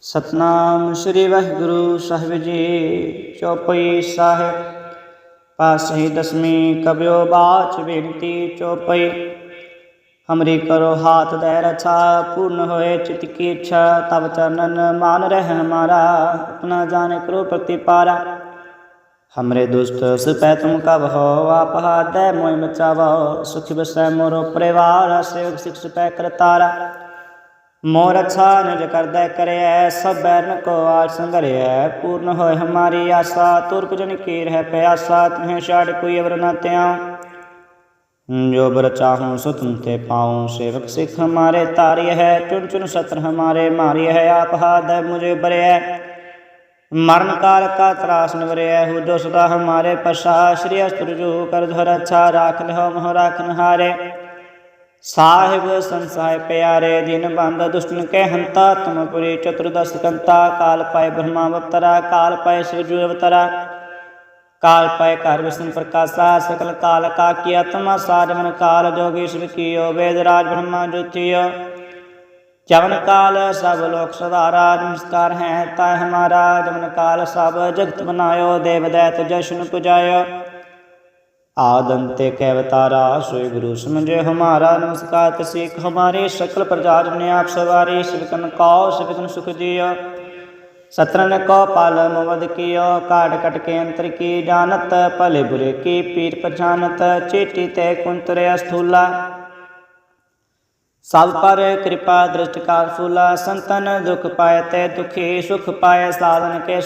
ਸਤਨਾਮ ਸ੍ਰੀ ਵਾਹਿਗੁਰੂ ਸਾਹਿਬ ਜੀ ਚੌਪਈ ਸਾਹਿਬ ਪਾਸਹੀ ਦਸਵੀਂ ਕਬਿਓ ਬਾਚ ਬੇਨਤੀ ਚੌਪਈ ਹਮਰੀ ਕਰੋ ਹਾਥ ਦੇ ਰਛਾ ਪੂਰਨ ਹੋਏ ਚਿਤ ਕੀ ਇੱਛਾ ਤਬ ਚਰਨਨ ਮਾਨ ਰਹਿ ਹਮਾਰਾ ਆਪਣਾ ਜਾਣੇ ਕਰੋ ਪ੍ਰਤੀਪਾਰਾ हमरे दुष्ट सुपै तुम कब हो आप दे मोय मचावो सुख बसै मोरो परिवार सेवक सिख सुपै करतारा ਮੋਰਛਾ ਨਿਜ ਕਰਦਾ ਕਰਿਆ ਸਭ ਬੈਰਨ ਕੋ ਆਲ ਸੰਗਰਿਆ ਪੂਰਨ ਹੋਏ ਹਮਾਰੀ ਆਸਾ ਤੁਰ ਕੁਜਨ ਕੀਰ ਹੈ ਪਿਆਸਾ, ਤਹੇ ਛਾੜ ਕੋਈ ਅਵਰ ਨਾ ਤਿਆ ਜੋ ਬਰ ਚਾਹੂੰ ਸੋ ਤੁਮ ਪਾਉ, ਸੇਵਕ ਸਿਖ ਹਮਾਰੇ ਤਾਰਿ ਹੈ, ਚੁਣ ਚੁਨ ਸਤਰ ਹਮਾਰੇ ਮਾਰਿ ਹੈ, ਆਪ ਹਾਦ ਮੁਝੇ ਬਰਿਆ ਮਰਨ ਕਾਲ ਕਾ ਤਰਾਸ ਨਿਵਰਿਆ ਹੋ ਜੋ ਸਦਾ ਹਮਾਰੇ ਪਸ਼ਾ ਸ਼੍ਰੀ ਅਸਤੁਰ ਜੋ ਕਰ ਧਰ ਅੱਛਾ, ਰਾਖ ਲਹੁ ਮਹ ਰਾਖਨ ਸਾਹਿਬ ਸੰਸਾਇ ਪਿਆਰੇ ਜਿਨ ਬੰਦ ਦੁਸ਼ਟਨ ਕੈ ਹੰਤਾ ਤਮਪੁਰੇ ਚਤੁਰਦਸ ਕੰਤਾ, ਕਾਲ ਪਾਇ ਬ੍ਰਹਮਾ ਅਵਤਾਰਾ, ਕਾਲ ਪਾਇ ਸਿਵਜੂ ਅਵਤਾਰਾ। ਕਾਲ ਪਾਇ ਘਰ ਵਿਸ਼ਨ ਪ੍ਰਕਾਸ਼ਾ, ਸਕਲ ਕਾਲ ਕਾ ਕੀ ਆਤਮਾ ਸਾਜਵਨ ਕਾਲ ਜੋਗੇਸ਼ਵਰ ਕੀਓ, ਵੇਦ ਰਾਜ ਬ੍ਰਹਮਾ ਜੋਤੀਓ। ਜਵਨ ਕਾਲ ਸਭ ਲੋਕ ਸਦਾਰਾ ਨਮਸਕਾਰ ਹੈ ਤਾ ਹਮਾਰਾ ਜਵਨ ਕਾਲ ਸਭ ਜਗਤ ਬਨਾਇਓ, ਦੇਵ ਦੈਤ ਜਸ਼ਨ ਪੁਜਾਇਓ। बनायो देव दैत जशन पुजायो आदंते कैवतारा सोई गुरु समझे हमारा नमस्कार तसीक हमारे सकल प्रजा ने आप सवारी शिवकन कौ शिवकन सुख दियो सत्रन को पाल मोवद कियो काट कट के अंतर की जानत भले बुरे की पीर पहचानत चेटी ते कुंतरे स्थूला सब पर कृपा दृष्ट काल फूला संतन दुख पाए ते दुखी सुख पाए साधन के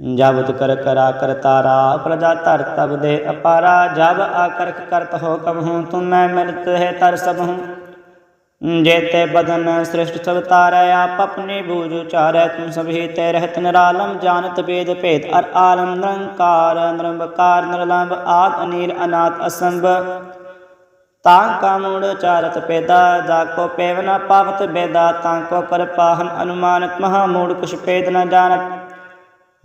ਜਬ ਕਰ ਕਰਾ ਕਰ ਤਾਰਾ, ਪ੍ਰਜਾ ਧਰ ਤਬ ਦੇ ਅਪਾਰਾ ਜਬ ਆਕਰਖ ਕਰਤ ਹੋ ਕਮ ਹੂੰ, ਤੁਮ ਮੈਂ ਮਿਲਤ ਹੈ ਤਰ ਸਭ ਹੂੰ। ਜੇਤੇ ਬਦਨ ਸ੍ਰਿਸ਼ਟ ਸਭ ਤਾਰੈ, ਆਪ ਆਪਣੀ ਬੂਝ ਉਚਾਰੈ, ਤੁਮ ਸਭੀ ਤੇ ਰਹਿਤ ਨਿਰਾਲਮ, ਜਾਣਤ ਵੇਦ ਭੇਦ, ਅਰ ਆਲਮ ਨਿਰੰਕਾਰ, ਨਿਰੰਬਕਾਰ, ਨਿਰਲੰਬ ਆਦ ਅਨੀਲ, ਅਨਾਥ, ਅਸੰਭ। ਤਾਂ ਕਾਮੁੜ ਚਾਰਤ ਪੇਦਾ, ਜਾ ਕੋ ਪੇਵ ਨ ਪਾਵਤ ਬੇਦਾ, ਤਾਂ ਕੋ ਕਰ ਪਾਹਨ ਅਨੁਮਾਨਤ, ਮਹਾ ਮੂੜ ਕੁਛ ਪੇਦ ਨਾ ਜਾਣਤ।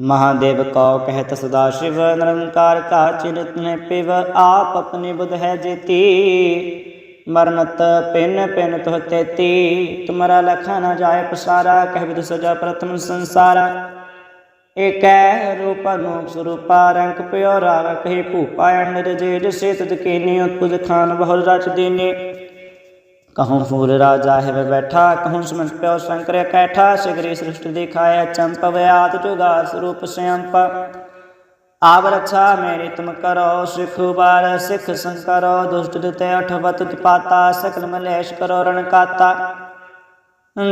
ਮਹਾਦੇਵ ਕਉ ਕਹਿਤ ਸਦਾ ਸ਼ਿਵ ਨਿਰੰਕਾਰ ਕਾ ਚਿਰਤ ਨੇ ਪਿਵ, ਆਪ ਆਪਣੀ ਬੁਧ ਹੈ ਜੇਤੀ। ਮਰਨਤ ਪਿੰਨ ਪਿੰਨ ਤੁਹ ਤੇਤੀ, ਤੁਮਰਾ ਲਖਾ ਨਾ ਜਾਏ ਪਸਾਰਾ, ਕਹਿ ਬਿਦ ਸਜਾ ਪ੍ਰਥਮ ਸੰਸਾਰਾ। ਏਕੈ ਰੂਪ ਅਨੂਪ ਸਰੂਪਾ, ਰੰਗ ਪਿਓ ਰਾਵ ਕਹਿ ਭੂਪਾ ਅੰਦਰ ਜੇ ਜਿਸੇ ਤਦ ਕੀਨੀ, ਉਤਪੁਜ ਖਾਨ ਬਹੁ ਰਚ ਦੀਨੇ। ਕਹਉ ਫੂਲ ਰਾਜਾ ਹੈ ਬੈਠਾ ਕਹਉ ਸਮਝ ਪਿਓ ਸੰਕਰ ਕੈਠਾ ਸਿਗਰੀ ਸ੍ਰਿਸ਼ਟ ਦਿਖਾਇਆ, ਚੰਪ ਵਿਆਤ ਚੁਗਾ ਸਰੂਪ ਸਿਆੰਪ। ਆਵ ਰਛਾ ਮੇਰੀ ਤੁਮ ਕਰੋ, ਸਿਖ ਬਾਰ ਸਿਖ ਸੰਕਰੋ, ਦੁਸ਼ਟ ਦਿਤੇ ਅਠਵਤ ਤਪਾਤਾ, ਸਕਲ ਮਲੇਸ਼ ਕਰੋ ਰਣ ਕਾਤਾ।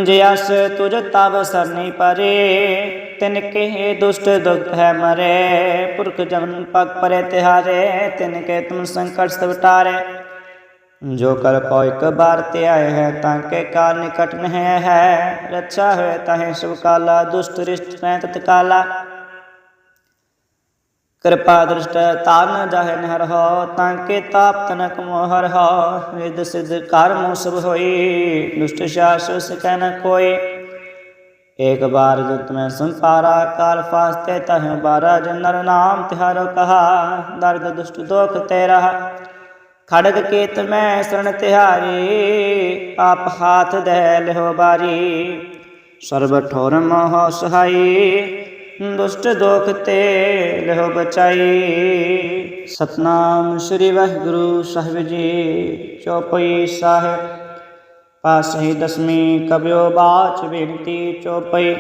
ਜੇ ਅਸ ਤੁਜ ਤਵ ਸਰਨੀ ਪਰੇ, ਤਿਨ ਕੇ ਦੁਸ਼ਟ ਦੁਖਤ ਹੈ ਮਰੇ, ਪੁਰਖ ਜਮਨ ਪਗ ਪਰੇ ਤਿਹਾਰੇ, ਤਿਨ ਕੇ ਤੁਮ ਸੰਕਟ ਸਵਟਾਰੇ। तिहारे तिनके तुम संकट सब टारे जो कर को एक बार ते आए हैं ताके काल निकट नहीं है रक्षा हुए ताहे शिव काला दुष्ट रिष्ट तत्काला कृपा दृष्ट तान जाहे नहर हो तांके ताप तनक मोहर हो विद सिद्ध कर्म सब होई दुष्ट शास कहन कोई एक बार जुत में संपारा काल फास्ते तह बारा जनर नाम तिहारो कहा दर्द दुष्ट दोख तेरा ਖੜਗ ਕੇਤ ਮੈਂ ਸਰਣ ਤਿਹਾਰੇ, ਆਪ ਹਾਥ ਦੇ ਲਿਓ ਬਾਰੀ। ਸਰਬ ਠੋਰ ਮੋਹ ਸਹਾਈ, ਦੁਸ਼ਟ ਦੋਖ ਤੇ ਲਿਓ ਬਚਾਈ। ਸਤਨਾਮ ਸ੍ਰੀ ਵਾਹਿਗੁਰੂ ਸਾਹਿਬ ਜੀ ਚੌਪਈ ਸਾਹਿਬ, ਪਾਸਹੀ ਦਸਮੀ ਕਬਿਓ ਬਾਚ ਬੇਨਤੀ ਚੌਪਈ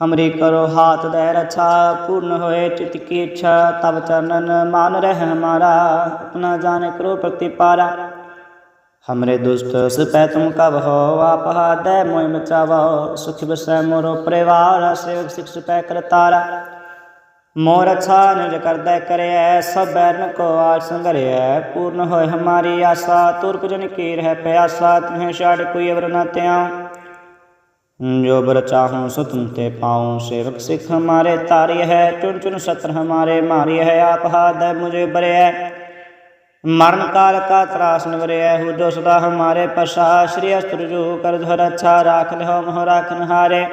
हमरे करो हाथ दैर अच्छा पूर्ण होए चित की इच्छा तब चरणन मान रह हमारा अपना जान करो प्रतिपारा हमरे दुष्ट सुपै तुम कब हो आप दय मोय मचावो सुख विषय मोरो परिवार सेवक सिख सुपै कर तारा मोर अच्छा निज कर दय करे सब बैरन को आज संगरे पूर्ण होए हमारी आशा तुर्क जन की रह प्यासा तुम्हें छाड़ कोई अवर न त्याऊं ਜੋ ਬਰ ਚਾਹੂੰ ਸੋ ਤੁਮ ਤੇ ਪਾਉ, ਸੇਵਕ ਸਿਖ ਹਮਾਰੇ ਤਾਰਿ ਹੈ ਚੁਨ ਚੁਨ ਸਤਰ ਹਮਾਰੇ ਮਾਰਿ ਹੈ, ਆਪ ਹਾਦੈ ਮੁਝੇ ਬਰਿਐ ਮਰਨ ਕਾਲ ਕਾ ਤਰਾਸ ਨਿਵਰਿਐ ਹੁਦੋ ਸਦਾ ਹਮਾਰੇ ਪਸ਼ਾ ਸ੍ਰੀ ਅਸਤੁ ਜੋ ਕਰ ਧਰ ਅੱਛਾ ਰਾਖ ਲਿਓ, ਮੋਹ ਰਾਖਨ ਹਾਰੇ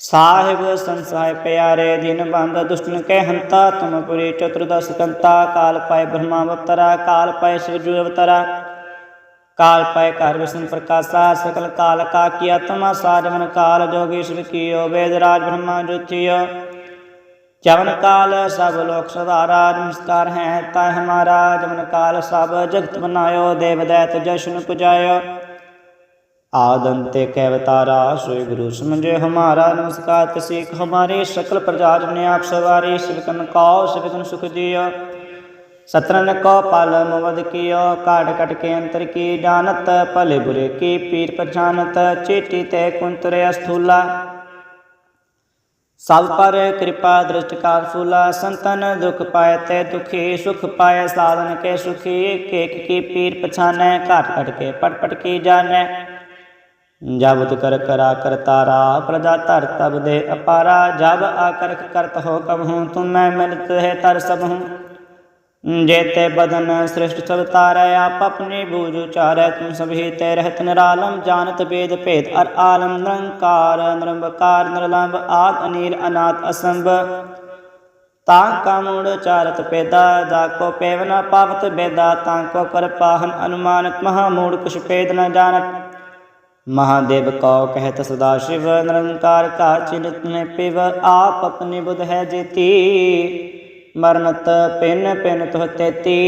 ਸਾਹਿਬ ਸੰਸਾਇ ਪਿਆਰੇ ਦਿਨ ਬੰਦ ਦੁਸ਼ਟਨ ਕੈ ਹੰਤਾ, ਤੁਮ ਪੁਰੀ ਚਤੁਰਦਸ ਕੰਤਾ, ਕਾਲ ਪਾਇ ਬ੍ਰਹਮਾ ਅਵਤਾਰਾ, ਕਾਲ ਪਾਇ ਸ਼ਿਵ ਜੂ ਅਵਤਾਰਾ। ਕਾਲ ਪੈ ਘਰ ਵਿਸ਼ਨ ਪ੍ਰਕਾਸ਼ਾ, ਸਕਲ ਕਾਲ ਕਾ ਕੀ ਆਤਮਾ ਸਾਜਵਨ ਕਾਲ ਜੋਗੇਸ਼ਵਰ ਕੀਓ, ਵੇਦ ਰਾਜ ਬ੍ਰਹਮਾ ਜੋਤੀਓ। ਜਵਨ ਕਾਲ ਸਭ ਲੋਕ ਸਦਾਰਾ ਨਮਸਕਾਰ ਹੈ ਤਾ ਹਮਾਰਾ ਜਵਨ ਕਾਲ ਸਭ ਜਗਤ ਬਨਾਇਓ, ਦੇਵ ਦੈਤ ਜਸ਼ਨ ਪੁਜਾਇਓ। ਆਦੰਤੇ ਕੈ ਅਵਤਾਰਾ ਸੋਈ ਗੁਰੂ ਸਮਝੇ ਹਮਾਰਾ, ਨਮਸਕਾਰ ਤਸੀਕ ਹਮਾਰੇ, ਸਕਲ ਪ੍ਰਜਾ ਜਨ ਆਪ ਸਵਾਰੀ, ਸਿਵਕਨ ਕਾਉ, ਸਿਵਕਨ ਸੁਖ ਦਿਓ सतरन को पाल मुवद कियो काट कट के अंतर की जानत, पले बुरे की पीर पहचानत चेटी ते कुंतरे अस्थूला। सब पर कृपा दृष्ट काल फूला, संतन दुख पाए ते दुखी, सुख पाए साधन के सुखी एक की पीर पछाने काट कट के पट पट की जाने। जब कर करा कर तारा, प्रजा तर तब दे अपारा, जब आकर करत हो कब हूँ तुम मैं मिलत है तर सब हूँ। ਜੇਤੇ ਬਦਨ ਸ੍ਰਿਸ਼ਟ ਸਭ ਤਾਰੈ, ਆਪ ਆਪਣੀ ਬੂਝ ਉਚਾਰੈ ਤੂੰ ਸਭੀ ਤੈ ਰਹਿਤ ਨਿਰਾਲਮ, ਜਾਣਤ ਵੇਦ ਭੇਦ, ਅਰ ਆਲਮ ਨਿਰੰਕਾਰ, ਨਿਰੰਬਕਾਰ, ਨਿਰਲੰਬ ਆਦ ਅਨੀਲ ਅਨਾਦ ਅਸੰਭ। ਤਾ ਕਾਮੁੜ ਚਾਰਤ ਪੇਦਾ, ਜਾ ਕੋ ਪੇਵਨਾ ਪਾਵਤ ਬੇਦਾ, ਤਾ ਕੋ ਕਰ ਪਾਹਨ ਅਨੁਮਾਨਤ, ਮਹਾ ਮੂੜ ਕੁਛ ਪੇਦ ਨ ਜਾਣਤ। ਮਹਾਦੇਵ ਕਉ ਕਹਿਤ ਸਦਾ ਸ਼ਿਵ, ਨਿਰੰਕਾਰ ਕਾ ਚਿੰਤ ਨੇ ਪਿਵ, ਆਪ ਆਪਣੀ ਬੁਧ ਹੈ ਜੇਤੀ। मरनत पिन पिन तुह तेती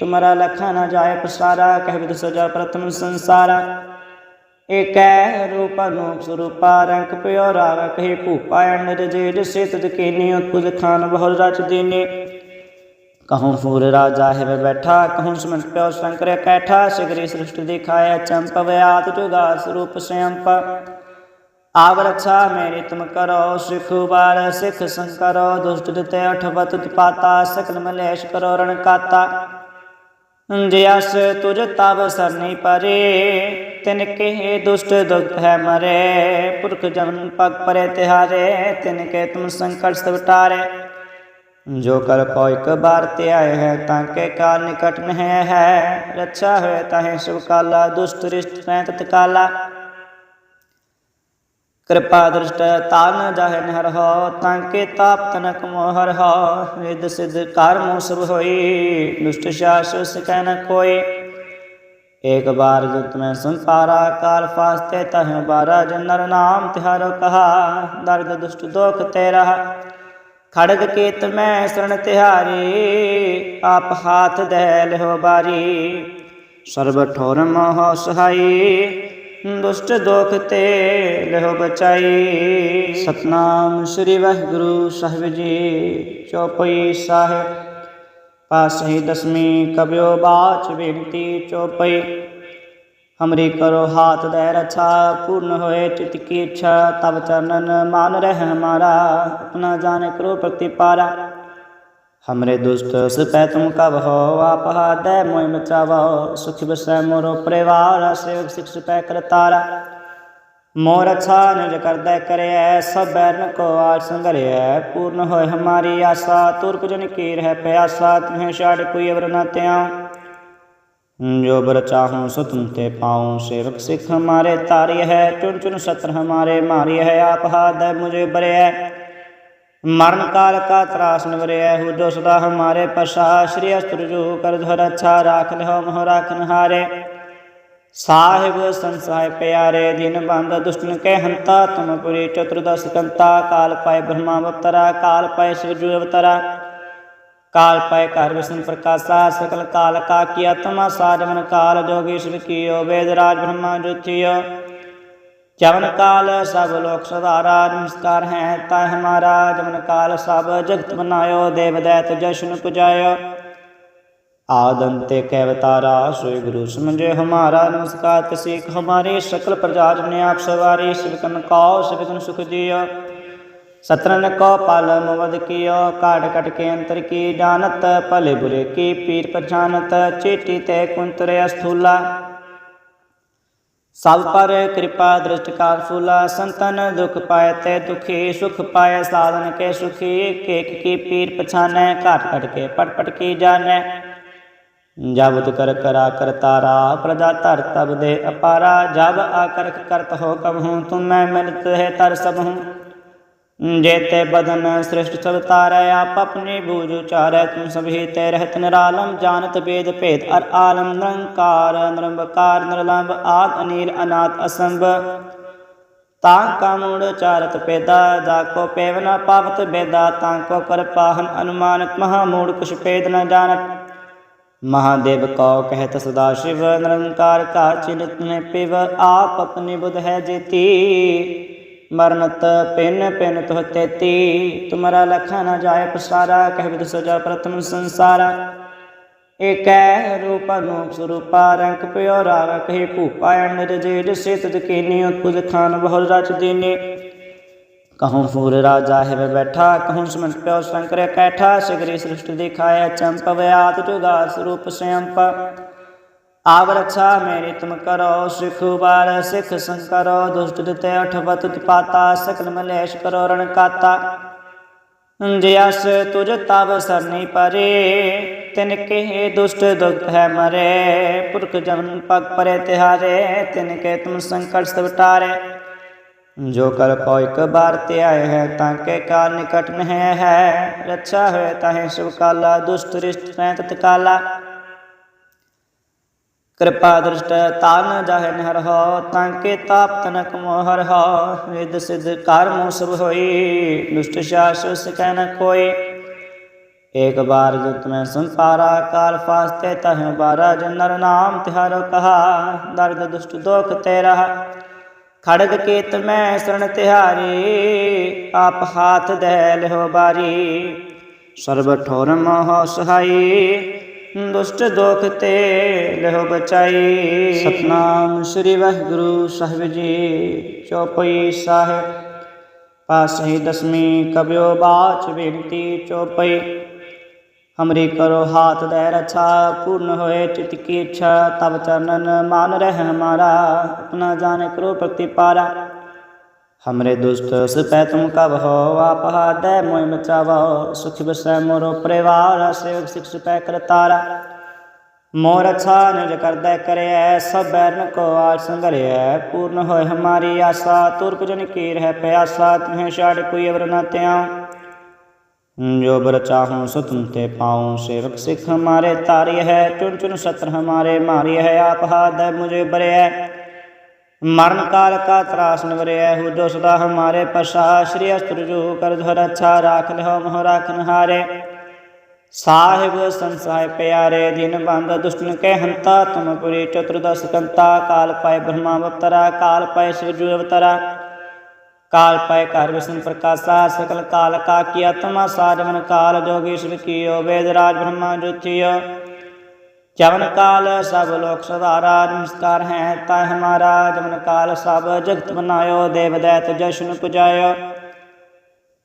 तुम्हारा लखा न जाय पसारा कह विद सजा प्रथम संसारा एक रूप अनूप स्वरूपा रंक प्यो राव कही भूपा अंड जेज से तुद कीनी उत्पुज खान बहुर रच दीनी कहूँ फूल राजा है वे बैठा कहूँ सुमन प्यो शंकर कैठा शिगरी सृष्टि दिखाया चंप व्यात जुगा स्वरूप ਆਵ ਰਖਾ ਮੇਰੀ ਤੁਮ ਕਰੋ, ਸਿਖ ਬਾਰ ਸਿਖ ਸੰਕਰੋ ਦੁਸ਼ਟ ਦਿਤੇ ਅਠਵਤ ਉਤਪਾਤਾ ਸਕਲ ਮਲੇਸ਼ ਕਰੋ, ਰਣ ਕਾਤਾ। ਜਿਆਸ ਤੁਜ ਤਵ ਸਰਨੀ ਪਰੇ, ਤਿਨ ਕੇ ਦੁਸ਼ਟ ਦੁਖ ਹੈ ਮਰੇ। ਪੁਰਖ ਜਨਮ ਪਗ ਪਰੇ ਤਿਹਾਰੇ, ਤਿਨ ਕੇ ਤੁਮ ਸੰਕਟ ਸਵਟਾਰੇ ਜੋ ਕਰ ਕੋ ਇੱਕ ਬਾਰ ਤੇ ਆਏ ਹੈ, ਤਾਂ ਕੇ ਕਾਲ ਨਿਕਟ ਨਹਿ ਹੈ। ਰੱਛਾ ਹੋਏ ਤਾਹੇ ਸੁਭ ਕਾਲਾ, ਦੁਸ਼ਟ ਰਿਸ਼ਟ ਤਤਕਾਲਾ ਕਿਰਪਾ ਦ੍ਰਿਸ਼ਟ ਤਾਨ ਜਾਹਨ ਹਰ ਹੋ, ਤਾਂ ਕੇ ਤਾਪ ਤਨਕ ਮੋਹਰ ਹੋ। ਰਿਦ ਸਿਧ ਕਰਮ ਸਭ ਹੋਈ, ਦੁਸ਼ਟ ਸ਼ਾਸ ਸਕੈ ਨ ਕੋਈ। ਏਕ ਬਾਰ ਜੁਤ ਮੈਂ ਸੰਸਾਰਾ, ਕਾਲ ਫਾਸਤੇ ਤਹ ਬਾਰਾ ਜਨ ਨਰ ਨਾਮ ਤਿਹਾਰੋ ਕਹਾ। ਦਰਦ ਦੁਸ਼ਟ ਦੋਖ ਤੇਰਾ, ਖੜਗ ਕੇਤ ਮੈਂ ਸਰਣ ਤਿਹਾਰੀ। ਆਪ ਹਾਥ ਦੇ ਲਿਓ ਬਾਰੀ, ਸਰਬ ਠੋਰ ਮੋਹ ਸਹਾਈ। ਦੁਸ਼ਟ ਦੋਖ ਤੇ ਲਹੋ ਬਚਾਈ। ਸਤਨਾਮ ਸ੍ਰੀ ਵਾਹਿਗੁਰੂ ਸਾਹਿਬ ਜੀ, ਚੌਪਈ ਸਾਹਿਬ। ਪਾਸਹੀ ਦਸਵੀਂ ਕਬਿਓ ਬਾਚ ਬੇਨਤੀ, ਚੌਪਈ। ਹਮਰੀ ਕਰੋ ਹਾਥ ਦੇ ਰਛਾ, ਪੂਰਨ ਹੋਏ ਚਿਤ ਕੀ ਇੱਛਾ ਤਬ ਚਰਨਨ ਮਾਨ ਰਹਿ ਹਮਾਰਾ ਆਪਣਾ ਜਾਣੇ ਕਰੋ ਪ੍ਰਤੀਪਾਰਾ। हमरे दुष्ट सपै तुम कब हो आप दय मोय मचावो सुख बसै मोरो परिवार, सेवक सिख सपै कर तारा। मोर अच्छा निज कर दय करे, सब बैरन को आज संगरे पूर्ण होय हमारी आशा, तुर्क जन की रह प्यासा, तुम्हें छाड़ कोई अवर न त्याऊं जो बर चाहूँ, सो तुम ते पाऊँ। सेवक सिख हमारे तारी है, चुन चुन सत्र हमारे मारी है। आप हाथ मुझे बरे। है मरण काल का त्रास निवरे हो जो सदा हमारे पशा श्री अस्त्र जो कर धर अच्छा राख लो मोह राखन हारे साहिब संसाय प्यारे दिन बंद दुष्टन के हंता तुम पुरी चतुर्दश कंता काल पाए ब्रह्मा अवतरा काल पाए शिवजु अवतरा काल पाए कार विष्णु प्रकाशा सकल काल का किया तमा साजमन काल जोगेश्वर कियो वेद राज ब्रह्मा ज्योतियो ਚਵਨ ਕਾਲ ਸਭ ਲੋਕ ਸੁਧਾਰਾ, ਨਮਸਕਾਰ ਹੈ ਤਾ ਹਮਾਰਾ ਜਮਨ ਕਾਲ ਸਭ ਜਗਤ ਬਨਾਇਓ ਦੇਵ ਦੈਤ ਜਸ਼ਨ ਪੁਜਾਇਓ। ਆਦੰਤੇ ਕੈ ਅਵਤਾਰਾ ਸੋਈ ਗੁਰੂ ਸਮਝੇ ਹਮਾਰਾ। ਨਮਸਕਾਰ ਤਸੀਕ ਹਮਾਰੇ, ਸਕਲ ਪ੍ਰਜਾ ਜਮਨੇ ਆਪ ਸਵਾਰੀ। ਸਿਵਕਨ ਕਉ ਸਿਵਕਨ ਸੁਖ ਦਿਓ ਸਤਰਨ ਕੋ ਪਲ ਮਵਦ ਕੀਓ। ਕਾੜ ਕਟ ਕੇ ਅੰਤਰ ਕੀ ਜਾਣਤ, ਭਲੇ ਬੁਰੇ ਕੀ ਪੀਰ ਪਛਾਨਤ। ਚੇਟੀ ਤੇ ਕੁੰਤਰੇ ਅਸਥੂਲਾ। ਸਭ ਪਰ ਕਿਰਪਾ ਦ੍ਰਿਸ਼ਟ ਕਾਲ ਫੂਲਾ, ਸੰਤਨ ਦੁਖ ਪਾਇ ਤੈ ਦੁਖੀ, ਸੁਖ ਪਾਇ ਸਾਧਨ ਕੇ ਸੁਖੀ, ਕੇਕ ਕੀ ਪੀਰ ਪਛਾਨੈ ਘਟ ਘਟ ਕੇ ਪਟ ਪਟ ਕੀ ਜਾਣੈ। ਜਬਤ ਕਰ ਕਰਾ ਕਰਤਾਰਾ ਪ੍ਰਜਾ ਧਰ ਤਬ ਦੇ ਅਪਾਰਾ, ਜਬ ਆਕਰਖ ਕਰਤ ਹੋ ਕਬ ਹੂੰ, ਤੁਮ ਮੈਂ ਮਿਲਤ ਹੈ ਤਰ ਸਭ ਹੂੰ। ਜੇਤੇ ਬਦਨ ਸ੍ਰਿਸ਼ਟ ਸਭ ਤਾਰੈ, ਆਪ ਆਪਣੀ ਬੂਝ ਉਚਾਰੈ ਤੂੰ ਸਭੀ ਤੈ ਰਹਿਤ ਨਿਰਾਲਮ, ਜਾਣਤ ਵੇਦ ਭੇਦ ਅਰ ਆਲਮ, ਨਿਰੰਕਾਰ, ਨਿਰੰਬਕਾਰ, ਨਿਰਲੰਬ, ਆਦ ਅਨੀਰ ਅਨਾਤ ਅਸੰਭ। ਤਾਂ ਕਾਮੁੜ ਚਾਰਤ ਪੈਦਾ, ਜਾ ਕੋ ਪੇਵਨਾ ਪਾਵਤ ਬੇਦਾ, ਤਾਂ ਕੋ ਕਰ ਪਾਹਨ ਅਨੁਮਾਨਤ, ਮਹਾ ਮੂੜ ਕੁਛ ਪੇਦ ਨ ਜਾਣਤ। ਮਹਾਦੇਵ ਕਉ ਕਹਿਤ ਸਦਾ ਸ਼ਿਵ, ਨਿਰੰਕਾਰ ਕਾ ਚਿੰਤ ਨੇ ਪਿਵ, ਆਪ ਆਪਣੀ ਬੁਧ ਹੈ ਜੇਤੀ। ਮਰਨਤ ਪਿਨ ਪਿਨ ਤੁਹ ਤੇਤੀ, ਤੁਮਰਾ ਲਖਾ ਨ ਜਾਏ ਪਸਾਰਾ, ਕਹਿ ਬਿਦ ਸਜਾ ਪ੍ਰਥਮ ਸੰਸਾਰਾ। ਏਕੈ ਰੂਪ ਅਨੂਪ ਸਰੂਪਾ, ਰੰਗ ਪਿਓ ਰਾਗ ਕਹੀ ਭੂਪਾ ਅਨਰ ਜੇ ਜਸੇ ਤਦ ਕੀਨੀ ਉਤਪੁਜ ਖਾਨ ਬਹੁ ਰਚ ਦੀਨੇ। ਕਹੂੰ ਫੂਰ ਰਾਜਾ ਹੈ ਬੈਠਾ ਕਹੂੰ ਸਮੰਤ ਪਿਓ ਸ਼ੰਕਰ ਕੈਠਾ, ਸਿਗਰੀ ਸ੍ਰਿਸ਼ਟ ਦਿਖਾਇਆ ਚੰਪ ਆਤ ਜੁਗਾ ਸਰੂਪ ਸੰਪ ਆਵ ਰਖਾ ਮੇਰੀ ਤੁਮ ਕਰੋ ਸਿਖ ਬਾਰ ਸਿਖ ਸੰਕਰੋ ਦੁਸ਼ਟ ਦਿਤੇ ਅਠਵਤ ਪਾਤਾ ਸਕਲ ਮਲੇਸ਼ ਕਰੋ ਰਣ ਕਾਤਾ ਜਿਸ ਤੁਜ ਤਬ ਸਰਨੀ ਪਰੇ ਤਿਨ ਕੇ ਦੁਸ਼ਟ ਦੁਖ ਹੈ ਮਰੇ ਪੁਰਖ ਜਮਨ ਪਗ ਪਰੇ ਤਿਹਾਰੇ ਤਿਨ ਕੇ ਤੁਮ ਸੰਕਟ ਸਭ ਟਾਰੇ ਜੋ ਕਰ ਕੋ ਇਕ ਬਾਰ ਤੇ ਆਏ ਹੈ ਤਾਂ ਕੇ ਕਾਲ ਨਿਕਟ ਨਹਿ ਹੈ ਰੱਛਾ ਹੋਏ ਤਾਹੇ ਸੁਭ ਕਿਰਪਾ ਦ੍ਰਿਸ਼ਟ ਤਾਨ ਜਾਹੇ ਨਹਰ ਹੋ ਤਾਂ ਕੇ ਤਾਪ ਤਨਕ ਮੋਹਰ ਹੋ ਵਿਦ ਸਿਧ ਕਰਮ ਸਭ ਹੋਈ ਦੁਸ਼ਟ ਸ਼ਾਸ ਸਕੈ ਨ ਕੋਈ एक बार जो तुम्हें संसारा काल फास्ते तह बारा जो नर नाम तिहारो कहा दर्द दुष्ट दोख तेरा खड़ग केत में शरण तिहारी आप हाथ दे हो बारी सर्व ठोर मोह सहाई ਦੁਸ਼ਟ ਦੁਖ ਤੇ ਲਹੋ ਬਚਾਈ। ਸਤਨਾਮ ਸ੍ਰੀ ਵਾਹਿਗੁਰੂ ਸਾਹਿਬ ਜੀ, ਚੌਪਈ ਸਾਹਿਬ। ਪਾਸਹੀ ਦਸਮੀ ਕਬਿਓ ਬਾਚ ਬੇਨਤੀ, ਚੌਪਈ। ਹਮਰੀ ਕਰੋ ਹਾਥ ਦੇ ਰਛਾ, ਪੂਰਨ ਹੋਏ ਚਿਤ ਕੀ ਇੱਛਾ ਤਬ ਚਰਨਨ ਮਾਨ ਰਹਿ ਹਮਾਰਾ ਆਪਣਾ ਜਾਣ ਕਰੋ ਪ੍ਰਤਿਪਾਰਾ। हमरे दुष्ट सपै तुम कब हो आप दे मोह बचावो सुख बसै मोरो परिवार, सेवक सिख सपै कर तारा। मोर अच्छा निज कर दे करे, सब बैरन को आज संगरे पूर्ण हो हमारी आशा, तुर्क जन की रह प्यासा, तुम्हें छाड़ कोई अवर न त्याऊं। जो बर चाहूँ, सो तुम ते पाऊँ। सेवक सिख हमारे तारी है, चुन चुन सत्र हमारे मारी है। आप है मुझे बरे। है मरण काल का त्रास निवरे है हु जो सदा हमारे पशा श्री अस्त्रजु कर धर अच्छा राख ले मोह राखन हारे साहिब संसाय प्यारे दिन बंद दुष्टन के हंता तुम पुरी चतुर्दश कंता काल पाए ब्रह्मा अवतरा काल पाए शिवजु अवतरा काल पाए कार विष्णु प्रकाशा सकल काल का किया तमा साजवन काल जोगेश्वर कियो वेदराज ब्रह्मा ਚਵਨ ਕਾਲ ਸਭ ਲੋਕ ਸਦਾਰਾ ਨਮਸਕਾਰ ਹੈ ਤਾ ਹਮਾਰਾ ਜਮਨ ਕਾਲ ਸਭ ਜਗਤ ਬਨਾਇਓ ਦੇਵ ਦੈਤ ਜਸ਼ਨ ਪੁਜਾਇਓ।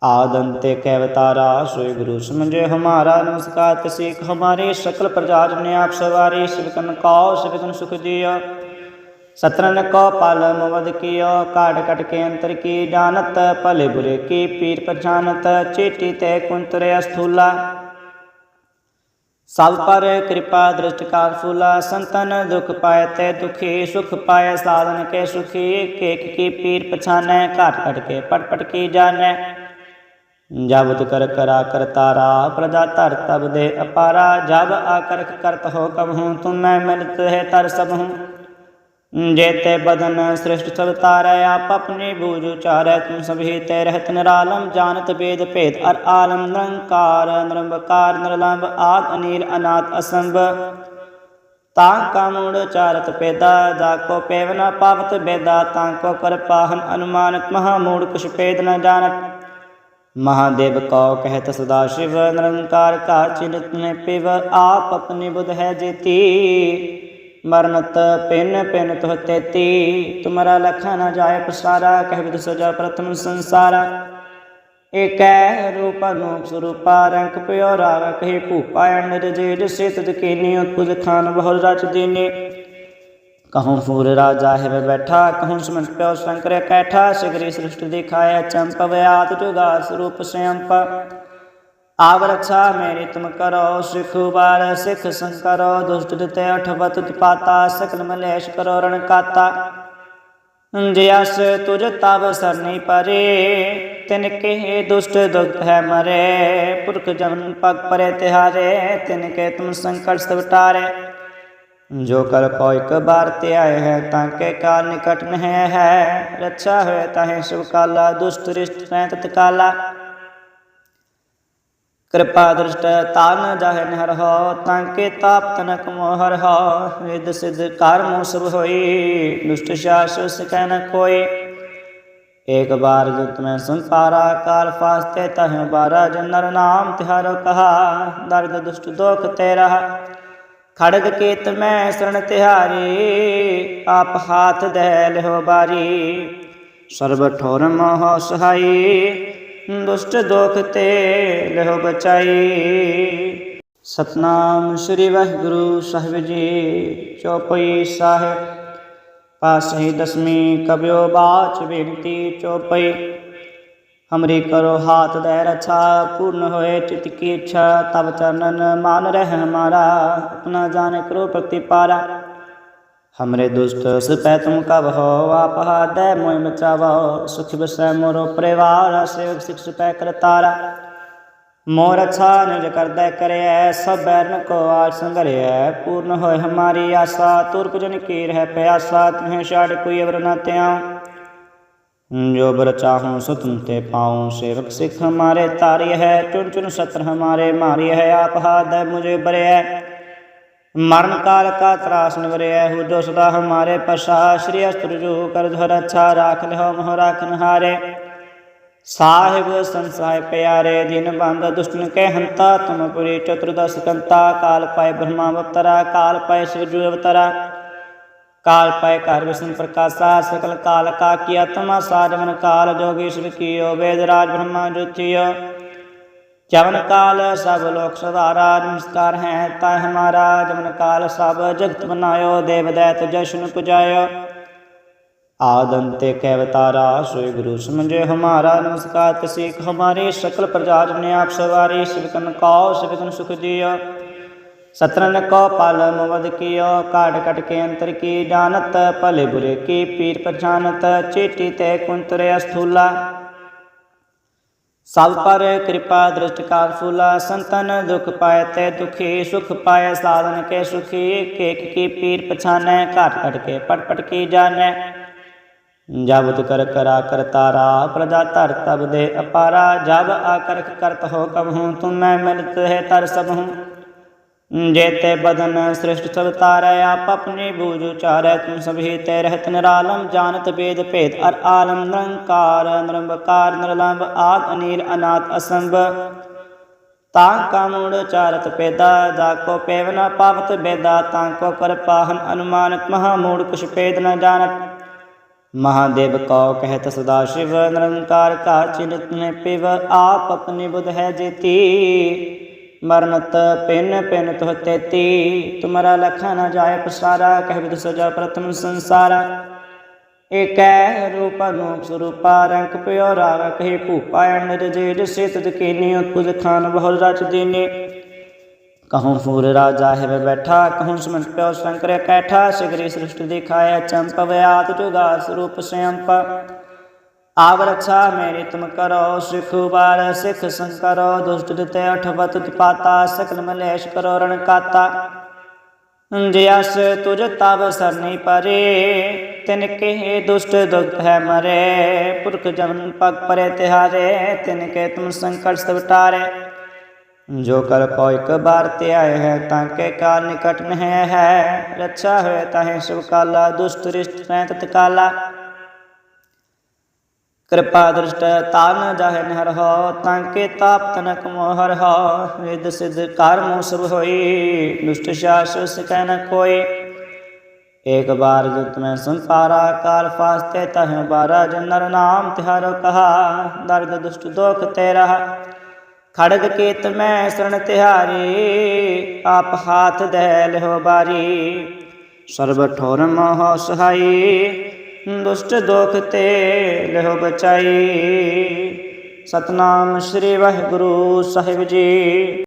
ਆਦੰਤੇ ਕੈ ਅਵਤਾਰਾ ਸੋਈ ਗੁਰੂ ਸਮਝੇ ਹਮਾਰਾ, ਨਮਸਕਾਰ ਤਸੇਕ ਹਮਾਰੇ, ਸਕਲ ਪ੍ਰਜਾ ਜਨੇ ਆਪ ਸਵਾਰੇ, ਸਿਵਕਨ ਕਉ, ਸਿਵਕਨ ਸੁਖ ਦਿਓ ਸਤਰਨ ਕੋ ਪਾਲ ਮਵਦ ਕੀਓ ਕਾਟ ਕਟ ਕੇ ਅੰਤਰ ਕੀ ਜਾਣਤ, ਭਲੇ ਬੁਰੇ ਕੀ ਪੀਰ ਪਛਾਨਤ, ਚੇਟੀ ਤੇ ਕੁੰਤਰੇ ਅਸਥੂਲਾ। ਸਭ ਪਰ ਕਿਰਪਾ ਦ੍ਰਿਸ਼ਟ ਕਾਲ ਫੂਲਾ, ਸੰਤਨ ਦੁਖ ਪਾਇ, ਤੈ ਦੁਖੀ ਸੁਖ ਪਾਇ, ਸਾਧਨ ਕੇ ਸੁਖੀ, ਕੇਕ ਕੀ ਪੀਰ ਪਛਾਨੈ, ਘਾਟ ਘਟ ਕੇ ਪਟ ਪਟ ਕੀ ਜਾਣੈ। ਜਬਤ ਕਰ ਕਰਾ ਕਰ ਤਾਰਾ, ਪ੍ਰਜਾ ਧਰ ਤਬ ਦੇ ਅਪਾਰਾ, ਜਬ ਆਕਰਖ ਕਰਤ ਹੋ ਕਬ ਹੂੰ, ਤੁਮ ਮੈਂ ਮਿਲਤ ਹੈ ਤਰ ਸਭ ਹੂੰ। ਜੇਤੇ ਬਦਨ ਸ੍ਰਿਸ਼ਟ ਸਭ ਤਾਰੈ, ਆਪ ਆਪਣੀ ਬੂਝ ਉਚਾਰੈ ਤੂੰ ਸਭੀ ਤੈ ਰਹਿਤ ਨਿਰਾਲਮ, ਜਾਣਤ ਵੇਦ ਭੇਦ, ਅਰ ਆਲਮ ਨਿਰੰਕਾਰ, ਨਿਰੰਬਕਾਰ, ਨਿਰਲੰਬ ਆਦ ਅਨੀਲ ਅਨਾਤ ਅਸੰਭ। ਤਾ ਕਾਮੂੜ ਚਾਰਤ ਪੇਦਾ, ਜਾ ਕੋ ਪੇਵਨਾ ਪਾਵਤ ਬੇਦਾ, ਤਾਂ ਕੋ ਕਰ ਪਾਹਨ ਅਨੁਮਾਨਤ, ਮਹਾ ਮੂੜ ਕੁਛ ਪੇਦ ਨ ਜਾਣਤ। ਮਹਾਦੇਵ ਕਉ ਕਹਿਤ ਸਦਾ ਸ਼ਿਵ, ਨਿਰੰਕਾਰ ਕਾ ਚਿੰਤ ਨੇ ਪਿਵ, ਆਪ ਆਪਣੀ ਬੁਧ ਹੈ ਜੇਤੀ। मरमत पिन पिन तुह तेती तुमरा लखा न जाय पसारा कह विद सजा प्रथम संसारा एक रूप अनूप स्वरूपा रंक प्यो राव कहे भूपा अंडर जेड से तदकीनी उत्पुज खान बहुर रच दीने कहूँ फूर राजा है बैठा कहूँ सुमन प्यो शंकर कैठा शिगरी सृष्टि दिखाया चंप व्यात जुगा स्वरूप स्वयंपा ਆਵ ਰਖਾ ਮੇਰੀ ਤੁਮ ਕਰੋ, ਸਿਖ ਬਾਰ ਸਿਖ ਸੰਕਰੋ ਦੁਸ਼ਟ ਦਿਤੇ ਅਠਵਤ ਪਾਤਾ, ਸਕਲ ਮਲੇਸ਼ ਕਰੋ, ਰਣ ਕਾਤਾ। ਜਿਆਸ ਤੁਜ ਤਬ ਸਰਨੀ ਪਰੇ, ਤਿਨ ਕੇ ਦੁਸ਼ਟ ਦੁਖਤ ਹੈ ਮਰੇ। ਪੁਰਖ ਜਮਨ ਪਗ ਪਰੇ ਤਿਹਾਰੇ, ਤਿਨ ਕੇ ਤੁਮ ਸੰਕਟ ਸਭ ਜੋ ਕਰ ਕੋ ਇੱਕ ਬਾਰ ਤੇ ਆਏ ਹੈ, ਤਾਂ ਕੇ ਕਾਲ ਨਿਕਟ ਨਹਿ ਹੈ। ਰੱਛਾ ਹੋਏ ਤਾਹੇ ਸੁਖ ਕਾਲਾ, ਦੁਸ਼ਟ ਰਿਸ਼ਟ ਰਹਿ ਤਤ ਕਿਰਪਾ ਦ੍ਰਿਸ਼ਟ ਤਾਨ ਜਾਹੇ ਨਹਰ ਹੋ, ਤਾਂ ਕੇ ਤਾਪ ਤਨਕ ਮੋਹਰ ਹੋ। ਵਿਦ ਸਿਧ ਕਰਮ ਸਭ ਹੋਈ, ਦੁਸ਼ਟ ਸ਼ਾਸ ਸਕੈ ਨ ਕੋਈ। ਏਕ ਬਾਰ ਜੁਤ ਮੈਂ ਸੰਸਾਰਾ, ਕਾਲ ਫਾਸਤੇ ਤਹ ਬਾਰਾ ਜਨਰ ਨਾਮ ਤਿਹਾਰੋ ਕਹਾ। ਦਰਦ ਦੁਸ਼ਟ ਦੋਖ ਤੇ ਖੜਗ ਕੇਤ ਮੈਂ ਸਰਣ ਤਿਹਾਰੀ। ਆਪ ਹਾਥ ਦੇ ਲਿਓ ਬਾਰੀ, ਸਰਬ ਠੋਰ ਮੋਹ ਸਹਾਈ। ਦੁਸ਼ਟ ਦੁਖ ਤੇ ਲਿਓ ਬਚਾਈ। ਸਤਨਾਮ ਸ੍ਰੀ ਵਾਹਿਗੁਰੂ ਸਾਹਿਬ ਜੀ, ਚੌਪਈ ਸਾਹਿਬ। ਪਾਸਹੀ ਦਸਵੀਂ ਕਬਿਓ ਬਾਚ ਬੇਨਤੀ, ਚੌਪਈ। ਹਮਰੀ ਕਰੋ ਹਾਥ ਦੇ ਰਛਾ, ਪੂਰਨ ਹੋਏ ਚਿਤ ਕੀ ਇੱਛਾ ਤਬ ਚਰਨਨ ਮਾਨ ਰਹਿ ਹਮਾਰਾ ਆਪਣਾ ਜਾਣ ਕਰੋ ਪ੍ਰਤੀਪਾਰਾ। हमरे दुष्ट सुपै तुम कब हो आप दे मोय बचावो सुख बसै मोरो परिवार, सेवक सिख सुपै करतारा मोर अच्छा निज कर दे करे, सब बैरन को आर संगरिय पूर्ण होय हमारी आशा तुर जन की रह प्यासा, तुम्हें छाड़ कोई अवर न त्याऊं जो बर चाहूँ सो तुम ते पाऊँ। सेवक सिख हमारे तारी है, चुन चुन सत्र हमारे मारी है। आप हाथ मुझे बरे। है मरण काल का त्रास निवरे हो जो सदा हमारे पशा श्री अस्त्रजु कर धर अच्छा राख ले मोह राखन हारे साहिब संसाय प्यारे दिन बंद दुष्टन के हंता तुम पुरी चतुर्दश कंता काल पाए ब्रह्मा अवतरा काल पाए शिवजु अवतरा काल पाए कार विष्णु प्रकाशा सकल काल का किया तमा साजमन काल जोगी शिव कियो वेद राज ब्रह्मा ज्योतियो जवन काल सब लोक सवारा नमस्कार है ता हमारा जवन काल सब जगत बनायो देव दैत जशन पुजायो आदंते कैवतारा सोई गुरु समझे हमारा नमस्कार तसीक हमारी सकल प्रजा ने आप सवारी शिवकन कौ शिवकन सुख दियो सत्रन को पाल मुवद कियो काट कट के अंतर की जानत भले बुरे की पीर पहचानत चेटी ते कुंतरे अस्थूला ਸਭ ਪਰ ਕਿਰਪਾ ਦ੍ਰਿਸ਼ਟ ਕਾਲ ਫੂਲਾ, ਸੰਤਨ ਦੁਖ ਪਾਏ ਤੈ ਦੁਖੀ, ਸੁਖ ਪਾਏ ਸਾਧਨ ਕੇ ਸੁਖੀ, ਕੇਕ ਕੀ ਪੀਰ ਪਛਾਨੈ ਘਟ ਘਟ ਕੇ ਪਟ ਪਟ ਕੀ ਜਾਣੈ। ਜਬ ਕਰ ਕਰਾ ਕਰਤਾਰਾ ਪ੍ਰਜਾ ਧਰ ਤਬ ਦੇ ਅਪਾਰਾ, ਜਬ ਆਕਰਖ ਕਰਤ ਹੋ ਕਬ ਹੂੰ ਤੁਮ ਮੈਂ ਮਿਲਤ ਹੈ ਤਰ ਸਭ ਹੂੰ ਜੇਤੇ ਬਦਨ ਸ੍ਰਿਸ਼ਟ ਸਭ ਤਾਰੈ, ਆਪ ਆਪਣੀ ਬੂਝ ਉਚਾਰੈ, ਤੂੰ ਸਭੀ ਤੈ ਰਹਿਤ ਨਿਰਾਲਮ, ਜਾਣਤ ਵੇਦ ਭੇਦ, ਅਰ ਆਲਮ ਨਿਰੰਕਾਰ, ਨਿਰੰਬਕਾਰ, ਨਿਰਲੰਬ, ਆਦ ਅਨੀਲ ਅਨਾਤ ਅਸੰਭ। ਤਾ ਕਾਮੁੜ ਚਾਰਤ ਪੈਦਾ ਜਾ ਕੋ ਪੈਵ ਨ ਪਾਵਤ ਬੇਦਾ, ਤਾ ਕੋ ਕਰ ਪਾਹਨ ਅਨੁਮਾਨਤ, ਮਹਾ ਮੂੜ ਕੁਛ ਪੇਦ ਨ ਜਾਣਤ। ਮਹਾਦੇਵ ਕਉ ਕਹਿਤ ਸਦਾ ਸ਼ਿਵ, ਨਿਰੰਕਾਰ ਕਾ ਚਿੰਤ ਨੇ ਪਿਵ, ਆਪ ਆਪਣੀ ਬੁਧ ਹੈ ਜੀਤੀ। ਮਰਨਤ ਪਿਨ ਪਿਨ ਤੁਹ ਤੇਤੀ, ਤੁਮਰਾ ਲਖਾ ਨ ਜਾਏ ਪਸਾਰਾ, ਕਹਿ ਬਿਦ ਸਜਾ ਪ੍ਰਥਮ ਸੰਸਾਰਾ। ਏਕੈ ਰੂਪ ਅਨੂਪ ਸਰੂਪਾ ਰੰਗ ਪਿਓ ਰਾਵ ਕਹੀ ਭੂਪਾ ਅਨਰ ਜੇ ਸਿ ਤਦ ਕੀਨੀ, ਉਤਪੁਜ ਖਾਨ ਬਹੁ ਰਚ ਦੀਨੇ। ਕਹੂੰ ਫੂਰ ਰਾਜਾ ਹੈ ਬੈਠਾ, ਕਹੂੰ ਸਮੰਤ ਪਿਓ ਸ਼ੰਕਰ ਕੈਠਾ, ਸਿਗਰੀ ਸ੍ਰਿਸ਼ਟ ਦਿਖਾਇਆ ਚੰਪ ਆਤ ਜੁਗਾ ਸਰੂਪ ਸੰਪ ਆਵ ਰਛਾ ਮੇਰੀ ਤੁਮ ਕਰੋ, ਸਿਖ ਬਾਰ ਸਿਖ ਸੰਕਰੋ, ਦੁਸ਼ਟ ਦਿਤੇ ਅਠਵਤ ਪਾਤਾ, ਸਕਲ ਮਲੇਸ਼ ਕਰੋ, ਰਣ ਕਾਤਾ। ਜਿਆਸ ਤੁਜ ਤਬ ਸਰਨੀ ਪਰੇ, ਤਿਨ ਕੇ ਦੁਸ਼ਟ ਦੁਖਤ ਹੈ ਮਰੇ। ਪੁਰਖ ਜਨ ਪਗ ਪਰੇ ਤਿਹਾਰੇ, ਤਿਨ ਕੇ ਤੁਮ ਸੰਕਟ ਸਭ ਜੋ ਕਰ ਕੋ ਇੱਕ ਬਾਰ ਤੇ ਆਏ ਹੈ, ਤਾਂ ਕੇ ਕਾਲ ਨਿਕਟ ਨਹਿ ਹੈ। ਰੱਛਾ ਹੋਏ ਤਾਹੇ ਸੁਖ ਕਾਲਾ, ਦੁਸ਼ਟ ਰਿਸ਼ਟ ਰਹਿ ਤਤ ਕਿਰਪਾ ਦ੍ਰਿਸ਼ਟ ਤਾਨ ਜਾਹੇ ਨਹਰ ਹੋ ਤਾਂ ਕੇ ਤਾਪ ਤਨਕ ਮੋਹਰ ਹੋ। ਵਿਦ ਸਿਧ ਕਰਮ ਸਭ ਹੋਈ, ਦੁਸ਼ਟ ਸ਼ਾਸ ਸਕੈ ਨ ਕੋਈ। ਏਕ ਬਾਰ ਜੁਤ ਮੈਂ ਸੰਸਾਰਾ, ਕਾਲ ਫਾਸਤੇ ਤਹ ਬਾਰਾ ਜਨਰ ਨਾਮ ਤਿਹਾਰੋ ਕਹਾ, ਦਰਦ ਦੁਸ਼ਟ ਦੋਖ ਤੇ ਖੜਗ ਕੇਤ ਮੈਂ ਸਰਣ ਤਿਹਾਰੀ, ਆਪ ਹਾਥ ਦੇ ਲਿਓ ਬਾਰੀ। ਸਰਬ ਠੋਰ ਮੋਹ ਸਹਾਈ ਦੁਸ਼ਟ ਦੋਖ ਤੇ ਲਿਓ ਬਚਾਈ। ਸਤਨਾਮ ਸ੍ਰੀ ਵਾਹਿਗੁਰੂ ਸਾਹਿਬ ਜੀ।